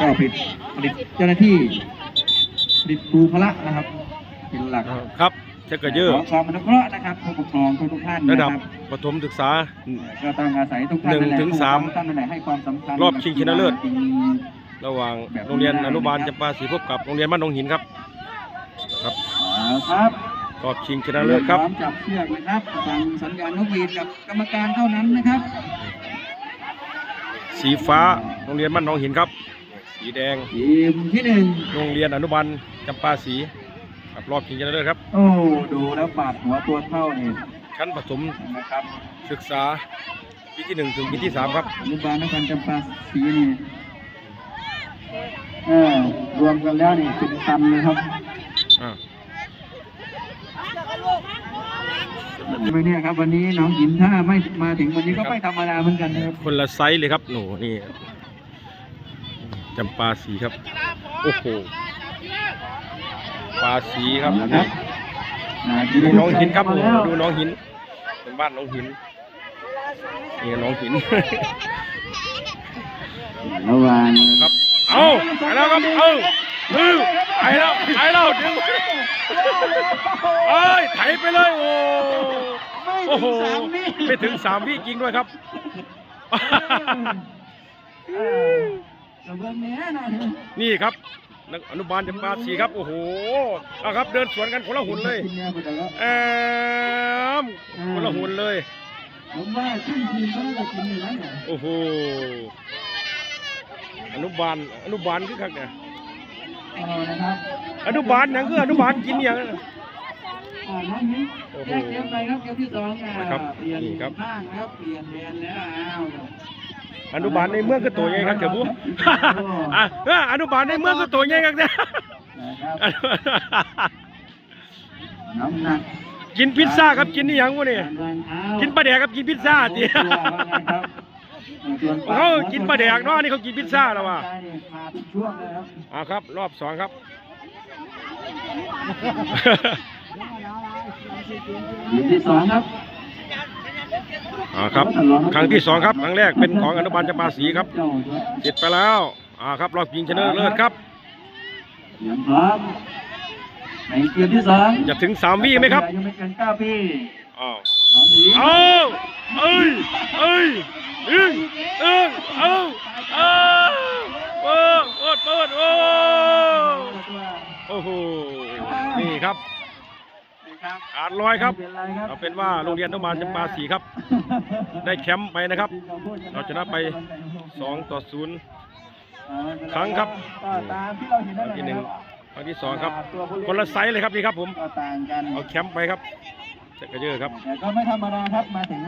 ก็ผลิตผลิตเจ้าหน้าที่ผลิตครูพละนะครับ เป็นหลักครับเทคเกอร์เยอร์ของความอนุเคราะห์นะครับผู้ปกครองทุกๆท่านระนะดับครับประถมศึกษาก็ต้องอาศัยทุกท่านหนึ่งถึงสามท่านนั่นแหละให้ความสำคัญรอบชิงชนะเลิศจริงระหว่างโรงเรียนอนุบาลจำปาศรีพบกับโรงเรียนบ้านหนองหินครับ ครับเอาครับรอบชิงชนะเลิศครับพร้อมจับเชือกนะครับฟังสัญญาณนกหวีดกับกรรมการเท่านั้นนะครับ สีฟ้าโรงเรียนบ้านหนองหินครับ สีแดงทีมที่หนึ่งโรงเรียนอนุบาลจำปาศรีครับรอบชิงชนะเลิศครับ โอ้ดูแล้วปาดหัวตัวเท่านี่ชั้นประถมนะครับศึกษาปีที่หนึ่งถึงปีที่สามครับอนุบาลนครจำปาสีนี่เออรวมกันแล้วนี่เป็นตันเลยครับอ่าไม่เนี่ยครับวันนี้น้องหินถ้าไม่มาถึงวันนี้ก็ไม่ธรรมดาเหมือนกันนะครับคนละไซส์เลยครับหนูนี่ จำปาสีครับ โอ้โหปาสีครับนะครับอ่าดูน้องหินครับมาโอ้โหแล้วดูน้องหินเป็นบ้านน้องหินนี่น้องหินระหว่างครับเอาไปแล้วครับเอาเออไปแล้วไปแล้วดึงเอ้ยไถไปเลยโอ้โอ้โหไม่ถึงสามวิจริงด้วยครับ นี้ยนะนี่ครับนักอนุบาลจำปาสีครับ โอ้โหเอาครับ เดินสวนกันคนละหุ่นเลยกินเนี่ยไปแต่ละแอมคนละหุ่นเลยผมว่าขึ้นทีมก็น่าจะกินอยู่แล้วเนี่ยโอ้โหอนุบาลอนุบาลคือคักเนี่ยเอานะครับอนุบาลหยังคืออนุบาลกินอย่างนั้นอ่าน้องมิ้นโอ้โหแยกเกมไปครับเกมที่สองอ่านะครับเปลี่ยนนี่ครับข้างนะครับเปลี่ยนแดนแล้ว อ้าวอนุบาลในเมืองก็ตัวใหญ่ครับเถอะบุ๊อะเอออนุบาลในเมืองก็ตัวใหญ่ครับเนี่ยนะครับน้ำหนักกินพิซซ่าครับกินนี่ยังวะเนี่ยการวางเท้ากินปลาแดกครับกินพิซซ่าทีตัวว่าไงครับส่วนเขากินปลาแดกเนาะอันนี่เขากินพิซซ่าแล้วว่ะขาดช่วงเลยครับอ่าครับ รอบสองครับทีมที่สองครับ อ่าครับ ครั้งที่สองครับ ครั้งแรกเป็นของอนุบาลจำปาสีครับเจ้าตัวเสร็จไปแล้ว อ่าครับรอบชิงชนะเลิศครับเตรียมพร้อมในเกมที่สองจะถึงสามวิไหมครับอายุไม่เกินเก้าปีอ้าวน้องหญิงเอาเอ้ยเอ้ยอึ้งอึ้งเอาเอาโอ้โอ้โอ้โอ้โอ้โหนี่ครับ ครับขาดลอยครับไม่เป็นไรครับเอาเป็นว่าโรงเรียนอนุบาลจำปาสีครับ ได้แชมป์ไปนะครับ เราชนะไป 2 ต่อ 0 ครั้งครับก็ตามที่เราเห็นคนั่รั้นงที่แหหนึ่งละครั้งที่สองครับตัวผู้เล่คนละไซส์เลยครับนี่ครับผมก็ต่างกันเอาแชมป์ไปครับเจ็กระเยอะครับแต่ก็ไม่ธรรมดาครับมาถึง